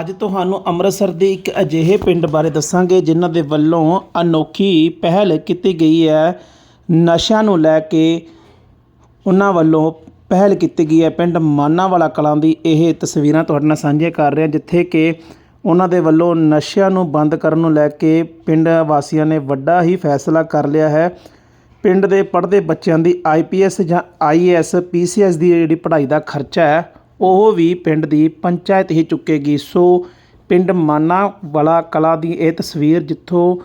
ਅੱਜ ਤੁਹਾਨੂੰ ਅੰਮ੍ਰਿਤਸਰ ਦੇ ਇੱਕ ਅਜਿਹੇ ਪਿੰਡ ਬਾਰੇ ਦੱਸਾਂਗੇ ਜਿਨ੍ਹਾਂ ਦੇ ਵੱਲੋਂ ਅਨੋਖੀ ਪਹਿਲ ਕੀਤੀ ਗਈ ਹੈ। ਨਸ਼ਿਆਂ ਨੂੰ ਲੈ ਕੇ ਉਹਨਾਂ ਵੱਲੋਂ ਪਹਿਲ ਕੀਤੀ ਗਈ ਹੈ। ਪਿੰਡ ਮਾਨਾਵਾਲਾ ਕਲਾਂ ਦੀ ਇਹ ਤਸਵੀਰਾਂ ਤੁਹਾਡੇ ਨਾਲ ਸਾਂਝੀਆਂ ਕਰ ਰਿਹਾ, ਜਿੱਥੇ ਕਿ ਉਹਨਾਂ ਦੇ ਵੱਲੋਂ ਨਸ਼ਿਆਂ ਨੂੰ ਬੰਦ ਕਰਨ ਨੂੰ ਲੈ ਕੇ ਪਿੰਡ ਵਾਸੀਆਂ ਨੇ ਵੱਡਾ ਹੀ ਫੈਸਲਾ ਕਰ ਲਿਆ ਹੈ। ਪਿੰਡ ਦੇ ਪੜ੍ਹਦੇ ਬੱਚਿਆਂ ਦੀ ਆਈਪੀਐਸ ਜਾਂ ਆਈਏਐਸ ਪੀਸੀਐਸ ਦੀ ਜਿਹੜੀ ਪੜ੍ਹਾਈ ਦਾ ਖਰਚਾ ਹੈ ਉਹ ਵੀ ਪਿੰਡ ਦੀ ਪੰਚਾਇਤ ਹੀ ਚੁੱਕੇਗੀ। ਸੋ ਪਿੰਡ ਮਾਨਾਵਾਲਾ ਕਲਾ ਦੀ ਇਹ ਤਸਵੀਰ ਜਿੱਥੋਂ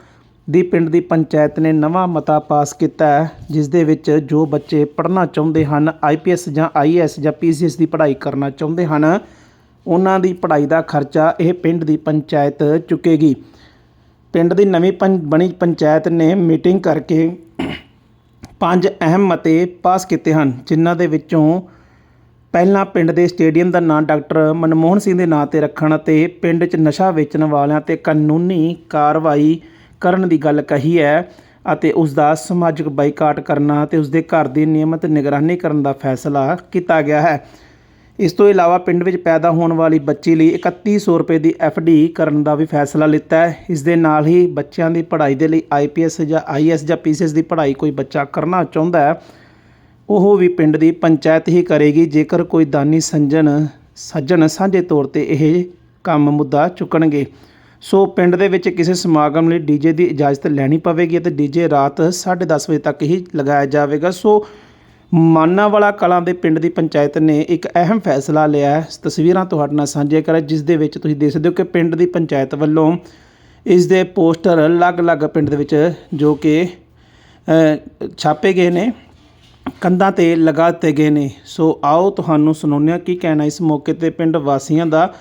ਦੀ ਪਿੰਡ ਦੀ ਪੰਚਾਇਤ ਨੇ ਨਵਾਂ ਮਤਾ ਪਾਸ ਕੀਤਾ ਹੈ, ਜਿਸ ਦੇ ਵਿੱਚ ਜੋ ਬੱਚੇ ਪੜ੍ਹਨਾ ਚਾਹੁੰਦੇ ਹਨ ਆਈਪੀਐਸ ਜਾਂ ਆਈਏਐਸ ਜਾਂ ਪੀਸੀਐਸ ਦੀ ਪੜ੍ਹਾਈ ਕਰਨਾ ਚਾਹੁੰਦੇ ਹਨ, ਉਹਨਾਂ ਦੀ ਪੜ੍ਹਾਈ ਦਾ ਖਰਚਾ ਇਹ ਪਿੰਡ ਦੀ ਪੰਚਾਇਤ ਚੁੱਕੇਗੀ। ਪਿੰਡ ਦੀ ਨਵੀਂ ਪੰ, ਬਣੀ ਪੰਚਾਇਤ ਨੇ ਮੀਟਿੰਗ ਕਰਕੇ ਪੰਜ ਅਹਿਮ ਮਤੇ ਪਾਸ ਕੀਤੇ ਹਨ, ਜਿਨ੍ਹਾਂ ਦੇ ਵਿੱਚੋਂ ਪਹਿਲਾਂ ਪਿੰਡ ਦੇ ਸਟੇਡੀਅਮ ਦਾ ਨਾਂ ਡਾਕਟਰ ਮਨਮੋਹਨ ਸਿੰਘ ਦੇ ਨਾਂ ਤੇ ਰੱਖਣ ਅਤੇ ਪਿੰਡ 'ਚ ਨਸ਼ਾ ਵੇਚਣ ਵਾਲਿਆਂ ਤੇ ਕਾਨੂੰਨੀ ਕਾਰਵਾਈ ਕਰਨ ਦੀ ਗੱਲ ਕਹੀ ਹੈ ਅਤੇ ਉਸ ਦਾ ਸਮਾਜਿਕ ਬਾਈਕਾਟ ਕਰਨਾ ਅਤੇ ਉਸ ਦੇ ਘਰ ਦੀ ਨਿਯਮਤ ਨਿਗਰਾਨੀ ਕਰਨ ਦਾ ਫੈਸਲਾ ਕੀਤਾ ਗਿਆ ਹੈ। ਇਸ ਤੋਂ ਇਲਾਵਾ ਪਿੰਡ ਵਿੱਚ ਪੈਦਾ ਹੋਣ ਵਾਲੀ ਬੱਚੀ ਲਈ 3100 ਰੁਪਏ ਦੀ ਡੀ ਕਰਨ ਦਾ ਵੀ ਫੈਸਲਾ ਲਿੱਤਾ ਹੈ। ਇਸ ਦੇ ਨਾਲ ਹੀ ਬੱਚਿਆਂ ਦੀ ਪੜ੍ਹਾਈ ਦੇ ਲਈ ਆਈਪੀਐਸ ਜਾਂ ਆਈਐਸ ਜਾਂ ਪੀਸੀਐਸ ਦੀ ਪੜ੍ਹਾਈ ਕੋਈ ਬੱਚਾ ਕਰਨਾ ਚਾਹੁੰਦਾ ਹੈ ਉਹ ਵੀ ਪਿੰਡ ਦੀ ਪੰਚਾਇਤ ਹੀ ਕਰੇਗੀ। ਜੇਕਰ ਕੋਈ ਦਾਨੀ ਸੰਜਣ, ਸੱਜਣ ਸਾਂਝੇ ਤੌਰ ਤੇ ਇਹ ਕੰਮ ਮੁੱਦਾ ਚੁੱਕਣਗੇ, ਸੋ ਪਿੰਡ ਦੇ ਵਿੱਚ ਕਿਸੇ ਸਮਾਗਮ ਲਈ ਡੀਜੇ ਦੀ ਇਜਾਜ਼ਤ ਲੈਣੀ ਪਵੇਗੀ ਅਤੇ ਡੀਜੇ ਰਾਤ 10:30 ਵਜੇ ਤੱਕ ਹੀ ਲਗਾਇਆ ਜਾਵੇਗਾ। ਸੋ ਮਾਨਾਵਾਲਾ ਕਲਾਂ ਦੇ ਪਿੰਡ ਦੀ ਪੰਚਾਇਤ ਨੇ ਇੱਕ ਅਹਿਮ ਫੈਸਲਾ ਲਿਆ ਹੈ। ਤਸਵੀਰਾਂ ਤੁਹਾਡੇ ਨਾਲ ਸਾਂਝੇ ਕਰਾਂ, ਜਿਸ ਦੇ ਵਿੱਚ ਤੁਸੀਂ ਦੇਖ ਸਕਦੇ ਹੋ ਕਿ ਪਿੰਡ ਦੀ ਪੰਚਾਇਤ ਵੱਲੋਂ ਇਸ ਦੇ ਪੋਸਟਰ ਅਲੱਗ-ਅਲੱਗ ਪਿੰਡ ਦੇ ਵਿੱਚ ਜੋ ਕਿ ਛਾਪੇ ਗਏ ਨੇ। ਕੰਧਾਂ ਤੇ ਲਗਾ ਦਿੱਤੇ ਗਏ ਨੇ। ਸੋ ਆਓ ਤੁਹਾਨੂੰ ਸੁਣਾਉਂਦੇ ਹਾਂ ਕੀ ਕਹਿਣਾ ਇਸ ਮੌਕੇ ਤੇ ਪਿੰਡ ਵਾਸੀਆਂ ਦਾ।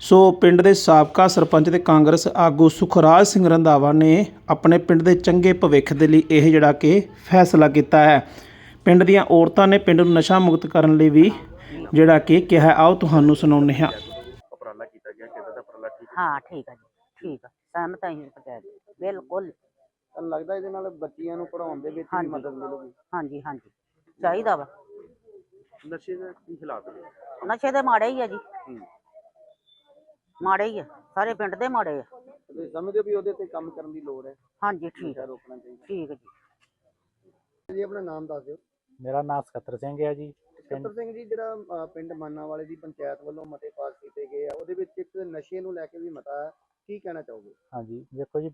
ਸੋ ਪਿੰਡ ਦੇ ਸਾਬਕਾ ਸਰਪੰਚ ਤੇ ਕਾਂਗਰਸ ਆਗੂ ਸੁਖਰਾਜ ਸਿੰਘ ਰੰਧਾਵਾ ਨੇ ਆਪਣੇ ਪਿੰਡ ਦੇ ਚੰਗੇ ਭਵਿੱਖ ਦੇ ਲਈ ਇਹ ਜਿਹੜਾ ਕਿ ਫੈਸਲਾ ਕੀਤਾ ਹੈ। ਪਿੰਡ ਦੀਆਂ ਔਰਤਾਂ ਨੇ ਪਿੰਡ ਨੂੰ ਨਸ਼ਾ ਮੁਕਤ ਕਰਨ ਲਈ ਵੀ ਜਿਹੜਾ ਕਿ ਕਿਹਾ। ਆਓ ਤੁਹਾਨੂੰ ਸੁਣਾਉਂਦੇ ਹਾਂ। ਉਪਰਾਲਾ ਕੀਤਾ ਗਿਆ ਕਿਦਾਂ ਦਾ ਉਪਰਾਲਾ ਠੀਕ ਹਾਂ ਠੀਕ ਹੈ ਜੀ ਠੀਕ ਹੈ ਸਹਿਮਤ ਹਾਂ ਜੀ ਪੰਚਾਇਤ ਬਿਲਕੁਲ ਲੱਗਦਾ ਇਹਦੇ ਨਾਲ ਬੱਚੀਆਂ ਨੂੰ ਪੜਾਉਣ ਦੇ ਵਿੱਚ ਵੀ। ਮਦਦ ਮਿਲੂਗੀ? ਹਾਂਜੀ ਹਾਂਜੀ। ਚਾਹੀਦਾ ਵਾ। ਨਸ਼ੇ ਦੇ ਕੀ ਹਾਲਾਤ ਨੇ? ਨਸ਼ੇ ਦੇ ਮਾੜੇ ਹੀ ਆ ਜੀ। ਹੂੰ। ਮਾੜੇ ਹੀ ਆ ਸਾਰੇ ਪਿੰਡ ਦੇ ਮਾੜੇ ਆ। ਤੁਸੀਂ ਸਮਝਦੇ ਹੋ ਵੀ ਉਹਦੇ ਤੇ ਕੰਮ ਕਰਨ ਦੀ ਲੋੜ ਹੈ? ਹਾਂਜੀ ਠੀਕ ਨਸ਼ਾ ਹੈ ਰੋਕਣਾ ਚਾਹੀਦਾ। ਠੀਕ ਹੈ ਜੀ। ਜੀ ਆਪਣਾ ਨਾਮ ਦੱਸ ਦਿਓ। ਮੇਰਾ ਨਾਮ ਸਕੱਤਰ ਸਿੰਘ ਹੈ ਜੀ। ਸਤਰ ਸਿੰਘ ਜੀ ਜਿਹੜਾ ਅਹ, ਪਿੰਡ ਮਾਨਾ ਵਾਲੇ ਦੀ ਪੰਚਾਇਤ ਵੱਲੋਂ ਮਤੇ ਪਾਸ ਕੀਤੇ ਗਏ ਆ ਉਹਦੇ ਵਿੱਚ ਇੱਕ ਨਸ਼ੇ ਨੂੰ ਲੈ ਕੇ ਵੀ ਮਤਾ ਹੈ। ਕੀ ਕਹਿਣਾ ਚਾਹੋਗੇ? ਹਾਂਜੀ ਦੇਖੋ ਜੀ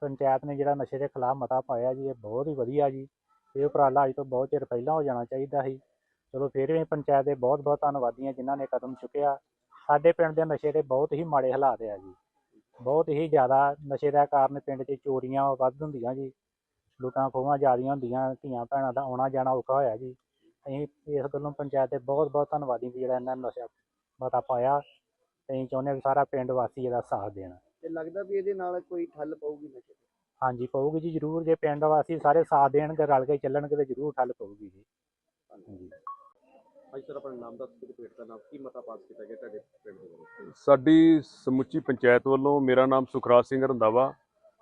ਪੰਚਾਇਤ ਨੇ ਜਿਹੜਾ ਨਸ਼ੇ ਦੇ ਖਿਲਾਫ ਮਤਾ ਪਾਇਆ ਜੀ ਇਹ ਬਹੁਤ ਹੀ ਵਧੀਆ ਜੀ। ਇਹ ਉਪਰਾਲਾ ਅੱਜ ਤੋਂ ਬਹੁਤ ਚਿਰ ਪਹਿਲਾਂ ਹੋ ਜਾਣਾ ਚਾਹੀਦਾ ਸੀ। ਚਲੋ ਫਿਰ ਵੀ ਪੰਚਾਇਤ ਦੇ ਬਹੁਤ ਬਹੁਤ ਧੰਨਵਾਦੀ ਹਾਂ ਜਿਨ੍ਹਾਂ ਨੇ ਕਦਮ ਚੁੱਕਿਆ। ਸਾਡੇ ਪਿੰਡ ਦੇ ਨਸ਼ੇ ਦੇ ਬਹੁਤ ਹੀ ਮਾੜੇ ਹਾਲਾਤ ਆ ਜੀ। ਬਹੁਤ ਹੀ ਜ਼ਿਆਦਾ ਨਸ਼ੇ ਦਾ ਕਾਰਨ ਪਿੰਡ 'ਚ ਚੋਰੀਆਂ ਵੱਧ ਹੁੰਦੀਆਂ ਜੀ। ਲੁੱਟਾਂ ਖੋਹਾਂ ਜ਼ਿਆਦੀਆਂ ਹੁੰਦੀਆਂ, ਧੀਆਂ ਭੈਣਾਂ ਦਾ ਆਉਣਾ ਜਾਣਾ ਔਖਾ ਹੋਇਆ ਜੀ। ਅਸੀਂ ਇਸ ਗੱਲੋਂ ਪੰਚਾਇਤ ਦੇ ਬਹੁਤ ਬਹੁਤ ਧੰਨਵਾਦੀ ਵੀ ਜਿਹੜਾ ਇਹਨਾਂ ਨੇ ਨਸ਼ਾ ਮਤਾ ਪਾਇਆ। ਤੇ ਅਸੀਂ ਚਾਹੁੰਦੇ ਹਾਂ ਵੀ ਸਾਰਾ ਪਿੰਡ ਵਾਸੀ ਇਹਦਾ ਸਾਥ ਦੇਣ। ਤੇ ਲੱਗਦਾ ਵੀ ਇਹਦੇ ਨਾਲ ਕੋਈ ਠੱਲ ਪਊਗੀ ਨਸ਼ੇ ਹਾਂਜੀ ਪਊਗੀ ਜੀ ਜ਼ਰੂਰ ਜੇ ਪਿੰਡ ਵਾਸੀ ਸਾਰੇ ਸਾਥ ਦੇਣਗੇ ਰਲ ਕੇ ਚੱਲਣਗੇ ਤੇ ਜ਼ਰੂਰ ਠੱਲ ਪਊਗੀ ਜੀ। ਹਾਂਜੀ। ਅੱਜ ਸਰ ਆਪਣਾ ਨਾਮ ਦੱਸ ਕੇ ਪੇਟ ਦਾ ਨਾਮ ਕੀ ਮਤਾ ਪਾਸ ਕੀਤਾ ਗਿਆ ਤੁਹਾਡੇ ਪਿੰਡ ਦੇ ਵੱਲੋਂ ਸਾਡੀ ਸਮੁੱਚੀ ਪੰਚਾਇਤ ਵੱਲੋਂ ਮੇਰਾ ਨਾਮ ਸੁਖਰਾਜ ਸਿੰਘ ਰੰਧਾਵਾ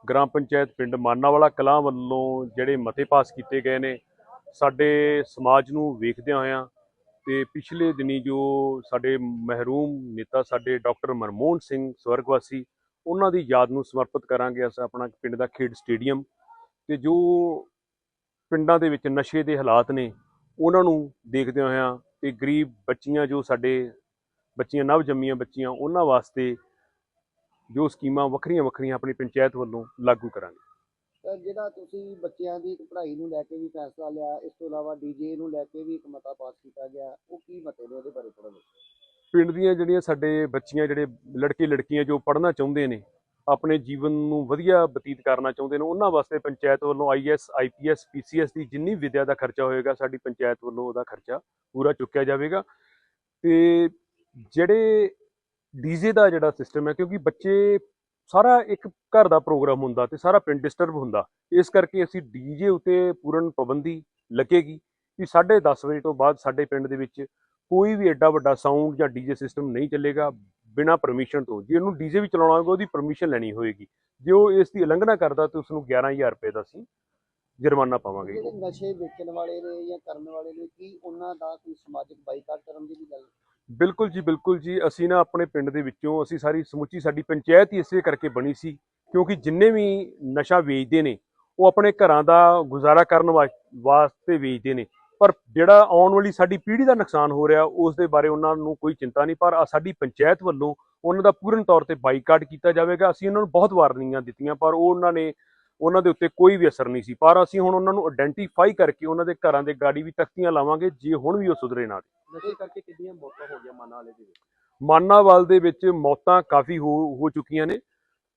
ਗ੍ਰਾਮ ਪੰਚਾਇਤ ਪਿੰਡ ਮਾਨਾਵਾਲਾ ਕਲਾਂ ਵੱਲੋਂ ਜਿਹੜੇ ਮਤੇ ਪਾਸ ਕੀਤੇ ਗਏ ਨੇ ਸਾਡੇ ਸਮਾਜ ਨੂੰ ਵੇਖਦਿਆਂ ਹੋਇਆਂ ਤੇ ਪਿਛਲੇ ਦਿਨੀ ਜੋ ਸਾਡੇ ਮਹਿਰੂਮ ਨੇਤਾ ਸਾਡੇ ਡਾਕਟਰ ਮਨਮੋਹਨ ਸਿੰਘ ਸਵਰਗਵਾਸੀ ਉਹਨਾਂ ਦੀ ਯਾਦ ਨੂੰ ਸਮਰਪਿਤ ਕਰਾਂਗੇ ਅਸੀਂ ਆਪਣਾ ਪਿੰਡ ਦਾ ਖੇਡ ਸਟੇਡੀਅਮ ਤੇ ਜੋ ਪਿੰਡਾਂ ਦੇ ਵਿੱਚ ਨਸ਼ੇ ਦੇ ਹਾਲਾਤ ਨੇ, ਉਹਨਾਂ ਨੂੰ ਦੇਖਦਿਆਂ ਹੋਇਆਂ ਤੇ ਗਰੀਬ ਬੱਚੀਆਂ ਜੋ ਸਾਡੇ ਬੱਚੀਆਂ ਨਵ ਜੰਮੀਆਂ ਬੱਚੀਆਂ, ਉਹਨਾਂ ਵਾਸਤੇ ਜੋ ਸਕੀਮਾਂ ਵੱਖਰੀਆਂ ਵੱਖਰੀਆਂ ਆਪਣੀ ਪੰਚਾਇਤ ਵੱਲੋਂ ਲਾਗੂ ਕਰਾਂਗੇ। ਤਾਂ ਜਿਹੜਾ ਤੁਸੀਂ ਬੱਚਿਆਂ ਦੀ ਪੜ੍ਹਾਈ ਨੂੰ ਲੈ ਕੇ ਵੀ ਫੈਸਲਾ ਲਿਆ, ਇਸ ਤੋਂ ਇਲਾਵਾ ਡੀਜੇ ਨੂੰ ਲੈ ਕੇ ਵੀ ਇੱਕ ਮਤਾ ਪਾਸ ਕੀਤਾ ਗਿਆ, ਉਹ ਕੀ ਮਤੇ ਨੇ ਉਹਦੇ ਬਾਰੇ ਥੋੜਾ ਦੱਸੋ। ਪਿੰਡ ਦੀਆਂ ਜਿਹੜੀਆਂ ਸਾਡੇ ਬੱਚੀਆਂ, ਜਿਹੜੇ ਲੜਕੇ ਲੜਕੀਆਂ ਜੋ ਪੜ੍ਹਨਾ ਚਾਹੁੰਦੇ ਨੇ, ਆਪਣੇ ਜੀਵਨ ਨੂੰ ਵਧੀਆ ਬਤੀਤ ਕਰਨਾ ਚਾਹੁੰਦੇ ਨੇ, ਉਹਨਾਂ ਵਾਸਤੇ ਪੰਚਾਇਤ ਵੱਲੋਂ ਆਈਐਸ ਆਈਪੀਐਸ ਪੀਸੀਐਸ ਦੀ ਜਿੰਨੀ ਵਿਦਿਆ ਦਾ ਖਰਚਾ ਹੋਏਗਾ, ਸਾਡੀ ਪੰਚਾਇਤ ਵੱਲੋਂ ਉਹਦਾ ਖਰਚਾ ਪੂਰਾ ਚੁੱਕਿਆ ਜਾਵੇਗਾ। ਤੇ ਜਿਹੜੇ ਡੀਜੇ ਦਾ ਜਿਹੜਾ ਸਿਸਟਮ ਹੈ, ਕਿਉਂਕਿ ਬੱਚੇ ਸਾਰਾ ਇੱਕ ਘਰ ਦਾ ਪ੍ਰੋਗਰਾਮ ਹੁੰਦਾ ਤੇ ਸਾਰਾ ਪਿੰਡ ਡਿਸਟਰਬ ਹੁੰਦਾ, ਇਸ ਕਰਕੇ ਅਸੀਂ ਡੀਜੇ ਉਤੇ ਪੂਰਨ ਪਾਬੰਦੀ ਲੱਗੇਗੀ ਕਿ 10:30 ਵਜੇ ਤੋਂ ਬਾਅਦ ਸਾਡੇ ਪਿੰਡ ਦੇ ਵਿੱਚ ਕੋਈ ਵੀ ਐਡਾ ਵੱਡਾ ਸਾਊਂਡ ਜਾਂ ਡੀਜੇ ਸਿਸਟਮ ਨਹੀਂ ਚੱਲੇਗਾ ਬਿਨਾਂ ਪਰਮਿਸ਼ਨ ਤੋਂ। ਜੇ ਉਹਨੂੰ ਡੀਜੇ ਵੀ ਚਲਾਉਣਾ ਹੋਵੇਗਾ ਉਹਦੀ ਪਰਮਿਸ਼ਨ ਲੈਣੀ ਹੋਏਗੀ। ਜੇ ਉਹ ਇਸ ਦੀ ਉਲੰਘਣਾ ਕਰਦਾ ਤਾਂ ਉਸ ਨੂੰ 11000 ਰੁਪਏ ਦਾ ਅਸੀਂ ਜੁਰਮਾਨਾ ਪਾਵਾਂਗੇ। ਜਿਹੜੇ ਨਸ਼ੇ ਵੇਚਣ ਵਾਲੇ ਨੇ ਜਾਂ ਕਰਨ ਵਾਲੇ ਨੇ ਕੀ ਉਹਨਾਂ ਦਾ ਕੋਈ ਸਮਾਜਿਕ ਬਾਈਕਾਟ ਕਰਨ ਦੀ ਵੀ ਗੱਲ? ਬਿਲਕੁਲ ਜੀ ਬਿਲਕੁਲ ਜੀ। ਅਸੀਂ ਨਾ ਆਪਣੇ ਪਿੰਡ ਦੇ ਵਿੱਚੋਂ ਅਸੀਂ ਸਾਰੀ ਸਮੁੱਚੀ ਸਾਡੀ ਪੰਚਾਇਤ ਹੀ ਇਸੇ ਕਰਕੇ ਬਣੀ ਸੀ ਕਿਉਂਕਿ ਜਿੰਨੇ ਵੀ ਨਸ਼ਾ ਵੇਚਦੇ ਨੇ ਉਹ ਆਪਣੇ ਘਰਾਂ ਦਾ ਗੁਜ਼ਾਰਾ ਕਰਨ ਵਾਸਤੇ ਵੇਚਦੇ ਨੇ। ਪਰ ਜਿਹੜਾ ਆਉਣ ਵਾਲੀ ਸਾਡੀ ਪੀੜ੍ਹੀ ਦਾ ਨੁਕਸਾਨ ਹੋ ਰਿਹਾ ਉਸ ਦੇ ਬਾਰੇ ਉਹਨਾਂ ਨੂੰ ਕੋਈ ਚਿੰਤਾ ਨਹੀਂ ਪਰ ਸਾਡੀ ਪੰਚਾਇਤ ਵੱਲੋਂ ਉਹਨਾਂ ਦਾ ਪੂਰਨ ਤੌਰ ਤੇ ਬਾਈਕਾਟ ਕੀਤਾ ਜਾਵੇਗਾ। ਅਸੀਂ ਉਹਨਾਂ ਨੂੰ ਬਹੁਤ ਵਾਰਨਿੰਗਾਂ ਦਿੱਤੀਆਂ ਪਰ ਉਹ ਉਹਨਾਂ ਨੇ ਉਹਨਾਂ ਦੇ ਉੱਤੇ ਕੋਈ ਵੀ ਅਸਰ ਨਹੀਂ ਸੀ। ਪਰ ਅਸੀਂ ਹੁਣ ਉਹਨਾਂ ਨੂੰ ਆਇਡੈਂਟੀਫਾਈ ਕਰਕੇ ਉਹਨਾਂ ਦੇ ਘਰਾਂ ਦੇ ਗਾੜੀ ਵੀ ਤਖਤੀਆਂ ਲਾਵਾਂਗੇ ਜੇ ਹੁਣ ਵੀ ਉਹ ਸੁਧਰੇ ਨਾ ਨਸ਼ੇ ਕਰਕੇ ਕਿੰਨੀਆਂ ਮੌਤਾਂ ਹੋ ਗਈਆਂ ਮਾਨਾ ਵਾਲੇ ਦੇ ਵਿੱਚ? ਮਾਨਾਵਾਲ ਦੇ ਵਿੱਚ ਮੌਤਾਂ ਕਾਫੀ ਹੋ ਹੋ ਚੁੱਕੀਆਂ ਨੇ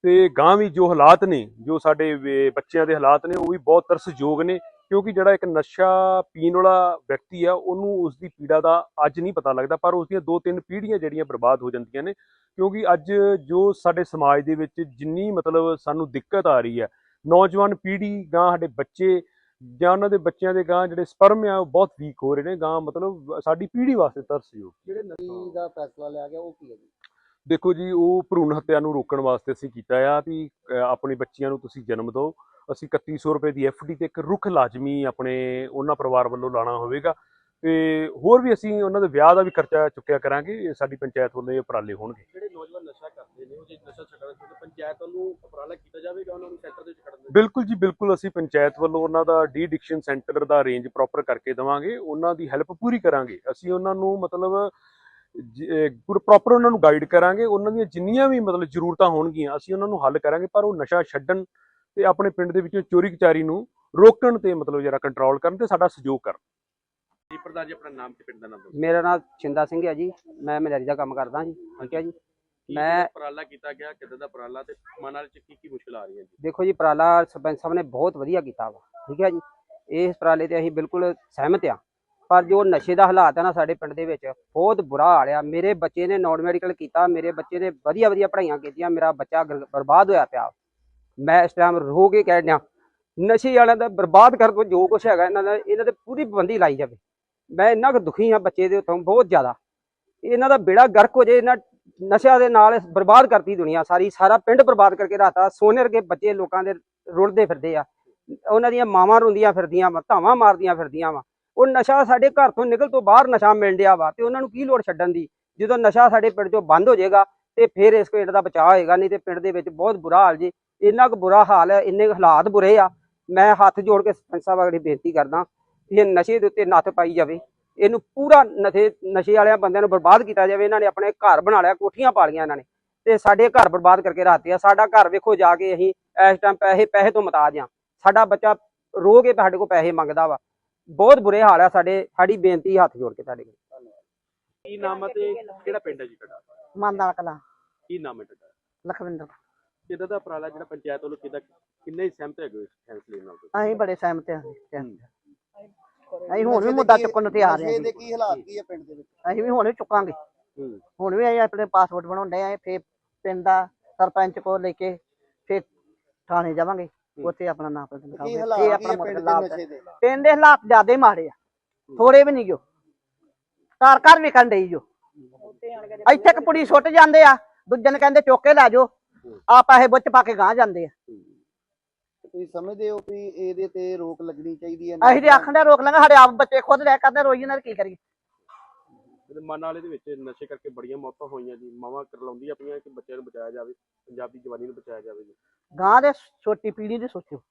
ਤੇ ਗਾਂ ਵੀ ਜੋ ਹਾਲਾਤ ਨੇ ਜੋ ਸਾਡੇ ਬੱਚਿਆਂ ਦੇ ਹਾਲਾਤ ਨੇ ਉਹ ਵੀ ਬਹੁਤ ਤਰਸਯੋਗ ਨੇ। ਕਿਉਂਕਿ ਜਿਹੜਾ ਇੱਕ ਨਸ਼ਾ ਪੀਣ ਵਾਲਾ ਵਿਅਕਤੀ ਆ, ਉਹਨੂੰ ਉਸ ਦੀ ਪੀੜਾ ਦਾ ਅੱਜ ਨਹੀਂ ਪਤਾ ਲੱਗਦਾ, ਪਰ ਉਸ ਦੀਆਂ ਦੋ ਤਿੰਨ ਪੀੜ੍ਹੀਆਂ ਜਿਹੜੀਆਂ ਬਰਬਾਦ ਹੋ ਜਾਂਦੀਆਂ ਨੇ, ਕਿਉਂਕਿ ਅੱਜ ਜੋ ਸਾਡੇ ਸਮਾਜ ਦੇ ਵਿੱਚ ਜਿੰਨੀ ਮਤਲਬ ਸਾਨੂੰ ਦਿੱਕਤ ਆ ਰਹੀ ਹੈ, ਨੌਜਵਾਨ ਪੀੜ੍ਹੀ ਗਾਂ ਸਾਡੇ ਬੱਚੇ ਜਾਂ ਉਹਨਾਂ ਦੇ ਬੱਚਿਆਂ ਦੇ ਗਾਂ ਜਿਹੜੇ ਸਪਰਮ ਆ, ਉਹ ਬਹੁਤ ਵੀਕ ਹੋ ਰਹੇ ਨੇ ਗਾਂ ਮਤਲਬ ਸਾਡੀ ਪੀੜ੍ਹੀ ਵਾਸਤੇ ਤਰਸਯੋਗ। ਜਿਹੜੇ ਨਸ਼ੀ ਦਾ ਫੈਸਲਾ ਲਿਆ ਗਿਆ, ਉਹ ਕੀ ਹੈ ਜੀ? ਦੇਖੋ ਜੀ ਉਹ ਭਰੂਣ ਹੱਤਿਆ ਨੂੰ ਰੋਕਣ ਵਾਸਤੇ ਅਸੀਂ ਕੀਤਾ ਆ ਵੀ ਆਪਣੀ ਬੱਚੀਆਂ ਨੂੰ ਤੁਸੀਂ ਜਨਮ ਦਿਓ। ਅਸੀਂ 3100 ਰੁਪਏ ਦੀ ਡੀ ਤੇ ਇੱਕ ਰੁੱਖ ਲਾਜ਼ਮੀ ਆਪਣੇ ਉਹਨਾਂ ਪਰਿਵਾਰ ਵੱਲੋਂ ਲਾਣਾ ਹੋਵੇਗਾ। ਤੇ ਹੋਰ ਵੀ ਅਸੀਂ ਉਹਨਾਂ ਦੇ ਵਿਆਹ ਦਾ ਵੀ ਖਰਚਾ ਚੁੱਕਿਆ ਕਰਾਂਗੇ ਸਾਡੀ ਪੰਚਾਇਤ ਵੱਲੋਂ ਇਹ ਉਪਰਾਲੇ ਹੋਣਗੇ। ਜਿਹੜੇ ਨੌਜਵਾਨ ਨਸ਼ਾ ਕਰਦੇ ਨੇ ਉਹ ਜੇ ਨਸ਼ਾ ਛੱਡਣਾ ਚਾਹੁੰਦੇ ਪੰਚਾਇਤ ਵੱਲੋਂ ਉਪਰਾਲਾ ਕੀਤਾ ਜਾਵੇਗਾ ਉਹਨਾਂ ਨੂੰ ਸੈਂਟਰ ਦੇ ਵਿੱਚ ਖੜਨ ਦੇ ਬਿਲਕੁਲ ਜੀ ਬਿਲਕੁਲ ਅਸੀਂ ਪੰਚਾਇਤ ਵੱਲੋਂ ਉਹਨਾਂ ਦਾ ਡੀ ਐਡਿਕਸ਼ਨ ਸੈਂਟਰ ਦਾ ਅਰੇਂਜ ਪ੍ਰੋਪਰ ਕਰਕੇ ਦੇਵਾਂਗੇ ਉਹਨਾਂ ਦੀ ਹੈਲਪ ਪੂਰੀ ਕਰਾਂਗੇ। ਅਸੀਂ ਉਹਨਾਂ ਨੂੰ ਮਤਲਬ ਪ੍ਰੋਪਰ ਉਹਨਾਂ ਨੂੰ ਗਾਈਡ ਕਰਾਂਗੇ ਉਹਨਾਂ ਦੀਆਂ ਜਿੰਨੀਆਂ ਵੀ ਮਤਲਬ ਜ਼ਰੂਰਤਾਂ ਹੋਣਗੀਆਂ ਅਸੀਂ ਉਹਨਾਂ ਨੂੰ ਹੱਲ ਕਰਾਂਗੇ ਪਰ ਉਹ ਨਸ਼ਾ ਛੱਡਣ ਤੇ ਆਪਣੇ ਪਿੰਡ ਦੇ ਵਿੱਚੋਂ ਚੋਰੀ ਕਚਾਰੀ ਨੂੰ ਰੋਕਣ ਤੇ ਮਤਲਬ ਜਿਹੜਾ ਕੰਟਰੋਲ ਕਰਨ ਤੇ ਸਾਡਾ ਸਹਿਯੋਗ ਕਰਨ। ਜੀ ਪ੍ਰਧਾਨ ਜੀ ਆਪਣਾ ਨਾਮ ਤੇ ਪਿੰਡ ਦਾ ਨਾਮ ਦੱਸੋ। ਮੇਰਾ ਨਾਮ ਛਿੰਦਾ ਸਿੰਘ ਹੈ ਜੀ ਮੈਂ ਮਲੇਰੀ ਦਾ ਕੰਮ ਕਰਦਾ ਜੀ ਠੀਕ ਹੈ ਜੀ। ਮੈਂ- ਉਪਰਾਲਾ ਕੀਤਾ ਗਿਆ ਕਿੱਦਾਂ ਦਾ ਉਪਰਾਲਾ ਤੇ ਮਾਨਾ ਵਾਲੇ ਚ ਕੀ ਕੀ ਮੁਸ਼ਕਲ ਆ ਰਹੀ ਹੈ ਜੀ? ਦੇਖੋ ਜੀ ਉਪਰਾਲਾ ਸਰਪੰਚ ਸਾਹਿਬ ਨੇ ਬਹੁਤ ਵਧੀਆ ਕੀਤਾ ਵਾ ਠੀਕ ਹੈ ਜੀ। ਇਸ ਉਪਰਾਲੇ ਤੇ ਅਸੀਂ ਬਿਲਕੁਲ ਸਹਿਮਤ ਆ ਪਰ ਜੋ ਨਸ਼ੇ ਦਾ ਹਾਲਾਤ ਹੈ ਨਾ ਸਾਡੇ ਪਿੰਡ ਦੇ ਵਿੱਚ, ਬਹੁਤ ਬੁਰਾ ਹਾਲ ਆ। ਮੇਰੇ ਬੱਚੇ ਨੇ ਨਾਨ ਮੈਡੀਕਲ ਕੀਤਾ, ਮੇਰੇ ਬੱਚੇ ਨੇ ਵਧੀਆ ਵਧੀਆ ਪੜ੍ਹਾਈਆਂ ਕੀਤੀਆਂ, ਮੇਰਾ ਬੱਚਾ ਗਰ- ਬਰਬਾਦ ਹੋਇਆ ਪਿਆ। ਮੈਂ ਇਸ ਟਾਈਮ ਰੋ ਕੇ ਕਹਿ ਰਿਹਾ ਨਸ਼ੇ ਵਾਲਿਆਂ ਦਾ ਬਰਬਾਦ ਕਰ ਦੋ ਜੋ ਕੁਛ ਹੈਗਾ, ਇਹਨਾਂ ਦਾ, ਇਹਨਾਂ ਤੇ ਪੂਰੀ ਪਾਬੰਦੀ ਲਾਈ ਜਾਵੇ। ਮੈਂ ਇੰਨਾ ਕੁ ਦੁਖੀ ਹਾਂ ਬੱਚੇ ਦੇ ਉੱਤੋਂ, ਬਹੁਤ ਜ਼ਿਆਦਾ। ਇਹਨਾਂ ਦਾ ਬੇੜਾ ਗਰਕ ਹੋ ਜੇ, ਇਹਨਾਂ ਨਸ਼ਿਆਂ ਦੇ ਨਾਲ ਬਰਬਾਦ ਕਰਤੀ ਦੁਨੀਆ ਸਾਰੀ, ਸਾਰਾ ਪਿੰਡ ਬਰਬਾਦ ਕਰਕੇ ਰਾਤਾ ਸੋਨੇ ਵਰਗੇ ਬੱਚੇ ਲੋਕਾਂ ਦੇ ਰੁੜਦੇ ਫਿਰਦੇ ਆ। ਉਹਨਾਂ ਦੀਆਂ ਮਾਵਾਂ ਰੋਂਦੀਆਂ ਫਿਰਦੀਆਂ ਵਾ, ਧਾਵਾਂ ਮਾਰਦੀਆਂ ਫਿਰਦੀਆਂ ਵਾ। ਉਹ ਨਸ਼ਾ ਸਾਡੇ ਘਰ ਤੋਂ ਨਿਕਲ ਤੋਂ ਬਾਹਰ ਨਸ਼ਾ ਮਿਲ ਡਿਆ ਵਾ ਤੇ ਉਹਨਾਂ ਨੂੰ ਕੀ ਲੋੜ ਛੱਡਣ ਦੀ? ਜਦੋਂ ਨਸ਼ਾ ਸਾਡੇ ਪਿੰਡ ਚੋਂ ਬੰਦ ਹੋ ਜਾਏਗਾ ਤੇ ਫਿਰ ਇਸ ਪਿੰਡ ਦਾ ਬਚਾਅ ਹੋਏਗਾ, ਨਹੀਂ ਤੇ ਪਿੰਡ ਦੇ ਵਿੱਚ ਬਹੁਤ ਬੁਰਾ ਹਾਲ ਜੀ। ਇੰਨਾ ਕੁ ਬੁਰਾ ਹਾਲ ਹੈ, ਇੰਨੇ ਕੁ ਹਾਲਾਤ ਬੁਰੇ ਆ। ਮੈਂ ਹੱਥ ਜੋੜ ਕੇ ਸਰਪੰਚ ਸਾਹਿਬ ਅਗਲੀ ਬੇਨਤੀ ਕਰਦਾ ਕਿ ਇਹ ਨਸ਼ੇ ਦੇ ਉੱਤੇ ਨੱਥ ਪਾਈ ਜਾਵੇ। ਇਹਨੂੰ ਪੂਰਾ ਨਸ਼ੇ ਨਸ਼ੇ ਵਾਲਿਆਂ ਬੰਦਿਆਂ ਨੂੰ ਬਰਬਾਦ ਕੀਤਾ ਜਾਵੇ। ਇਹਨਾਂ ਨੇ ਆਪਣੇ ਘਰ ਬਣਾ ਲਿਆ, ਕੋਠੀਆਂ ਪਾ ਲਈਆਂ ਇਹਨਾਂ ਨੇ। ਤੇ ਸਾਡੇ ਘਰ ਬਰਬਾਦ ਕਰਕੇ ਰਾਤੇ ਆ ਸਾਡਾ ਘਰ ਵੇਖੋ ਜਾ ਕੇ ਅਸੀਂ ਇਸ ਟਾਈਮ ਪੈਸੇ ਪੈਸੇ ਤੋਂ ਮਤਾਜ ਆ। ਸਾਡਾ ਬੱਚਾ ਰੋ ਕੇ ਸਾਡੇ ਕੋਲ ਪੈਸੇ ਮੰਗਦਾ ਵਾ। ਬਹੁਤ ਬੁਰੇ ਹਾਲ ਆ ਸਾਡੇ ਸਾਡੀ ਬੇਨਤੀ ਹੱਥ ਜੋੜ ਕੇ ਤੁਹਾਡੇ ਕੋਲ। ਕੀ ਨਾਮ ਹੈ ਤੇ ਕਿਹੜਾ ਪਿੰਡ ਹੈ ਜੀ ਤੁਹਾਡਾ? ਮੰਦਾਲ ਕਲਾ। ਕੀ ਨਾਮ ਹੈ ਤੁਹਾਡਾ? ਲਖਵਿੰਦਰ। ਕਿੱਦਾਂ ਦਾ ਉਪਰਾਲਾ ਜਿਹੜਾ ਪੰਚਾਇਤ ਵੱਲੋਂ ਕਿੱਦਾਂ ਕਿੰਨੇ ਹੀ ਸਹਿਮਤ ਹੈਗੇ ਇਸ ਫੈਸਲੇ ਨਾਲ? ਤੁਸੀਂ? ਅਸੀਂ ਬੜੇ ਸਹਿਮਤ ਹਾਂ ਅਸੀਂ ਹੁਣ ਵੀ ਮੁੱਦਾ ਚੁੱਕਣ ਨੂੰ ਤਿਆਰ ਹਾਂ ਦੇ ਕੀ ਹਾਲਾਤ ਕੀ ਹੈ ਪਿੰਡ ਦੇ ਵਿੱਚ? ਅਸੀਂ ਵੀ ਹੁਣ ਵੀ ਚੁੱਕਾਂਗੇ। ਹੂੰ। ਹੁਣ ਵੀ ਅਸੀਂ ਆਪਣੇ ਪਾਸਪੋਰਟ ਬਣਾਉਂਦੇ ਆ ਫੇਰ ਪਿੰਡ ਦਾ ਸਰਪੰਚ ਕੋਲ ਲੈ ਕੇ ਫੇਰ ਥਾਣੇ ਜਾਵਾਂਗੇ। ਉੱਥੇ ਆਪਣਾ ਨਾਮ ਪਤਾ ਕੀ ਲਿਖਾਵਾਂਗੇ ਹਾਲਾਤ ਫੇਰ ਕੀ ਆਪਣਾ ਪਿੰਡ ਦੇ ਲਾਭ ਨਸ਼ੇ ਦੇ? ਪਿੰਡ ਦੇ ਹਾਲਾਤ ਜ਼ਿਆਦੇ ਮਾੜੇ ਆ। ਥੋੜੇ ਵੀ ਨਹੀਂ ਜੋ। ਘਰ ਘਰ ਵਿਕਣ ਡਈ ਜੋ। ਇੱਥੇ ਇੱਕ ਪੁੜੀ ਸੁੱਟ ਜਾਂਦੇ ਆ। ਦੂਜੇ ਨੂੰ ਕਹਿੰਦੇ ਚੁੱਕ ਕੇ ਲੈ ਜਾਓ। ਆ ਪੈਸੇ ਬੁੱਚ ਪਾ ਕੇ ਗਾਂ ਜਾਂਦੇ ਆ। ਤੁਸੀਂ ਸਮਝਦੇ ਹੋ ਵੀ ਇਹਦੇ ਤੇ ਰੋਕ ਲੱਗਣੀ ਚਾਹੀਦੀ ਹੈ ਅਸੀਂ ਤੇ ਆਖਣ ਦੇ ਰੋਕ ਲਾਂਗੇ। ਸਾਡੇ ਆਪ ਬੱਚੇ ਖੁਦ ਰਹਿ ਕਰਦੇ ਰੋਈ ਇਹਨਾਂ ਕੀ ਕਰੀਏ? ਤੇ ਮਾਨਾ ਵਾਲੇ ਦੇ ਵਿੱਚ ਨਸ਼ੇ ਕਰਕੇ ਬੜੀਆਂ ਮੌਤਾਂ ਹੋਈਆਂ ਜੀ। ਮਾਵਾਂ ਕਰਲਾਉਂਦੀਆਂ ਪਈਆਂ ਕਿ ਬੱਚਿਆਂ ਨੂੰ ਬਚਾਇਆ ਜਾਵੇ ਪੰਜਾਬੀ ਜਵਾਨੀ ਨੂੰ ਬਚਾਇਆ ਜਾਵੇ ਜੀ। ਗਾਂ ਦੇ ਛੋਟੀ ਪੀੜ੍ਹੀ ਦੀ ਸੋਚੋ।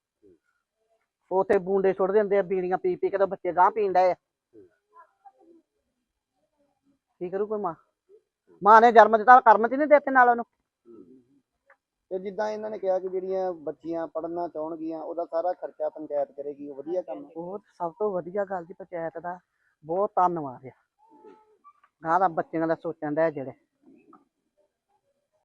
ਉਥੇ ਬੂੰਡੇ ਸੁੱਟ ਦਿੰਦੇ ਆ ਬੀੜੀਆਂ ਪੀ ਪੀ ਕੇ ਤਾਂ ਬੱਚੇ ਗਾਂ ਪੀਣ ਡਏ ਆ। ਕੀ ਕਰੂ ਕੋਈ ਮਾਂ? ਮਾਂ ਨੇ ਜਨਮ ਦਿੱਤਾ ਕਰਮ ਚ ਨਹੀਂ ਦਿੱਤੇ ਨਾਲ ਉਹਨੂੰ? ਤੇ ਜਿੱਦਾਂ ਇਹਨਾਂ ਨੇ ਕਿਹਾ ਕਿ ਜਿਹੜੀਆਂ ਬੱਚੀਆਂ ਪੜ੍ਹਨਾ ਚਾਹਣਗੀਆਂ ਉਹਦਾ ਸਾਰਾ ਖਰਚਾ ਪੰਚਾਇਤ ਕਰੇਗੀ ਉਹ ਵਧੀਆ ਕੰਮ। ਬਹੁਤ ਸਭ ਤੋਂ ਵਧੀਆ ਗੱਲ ਜੀ ਪੰਚਾਇਤ ਦਾ। ਬਹੁਤ ਧੰਨਵਾਦ ਆ। ਗਾਂ ਦਾ ਬੱਚਿਆਂ ਦਾ ਸੋਚਣ ਦਾ ਜਿਹੜੇ।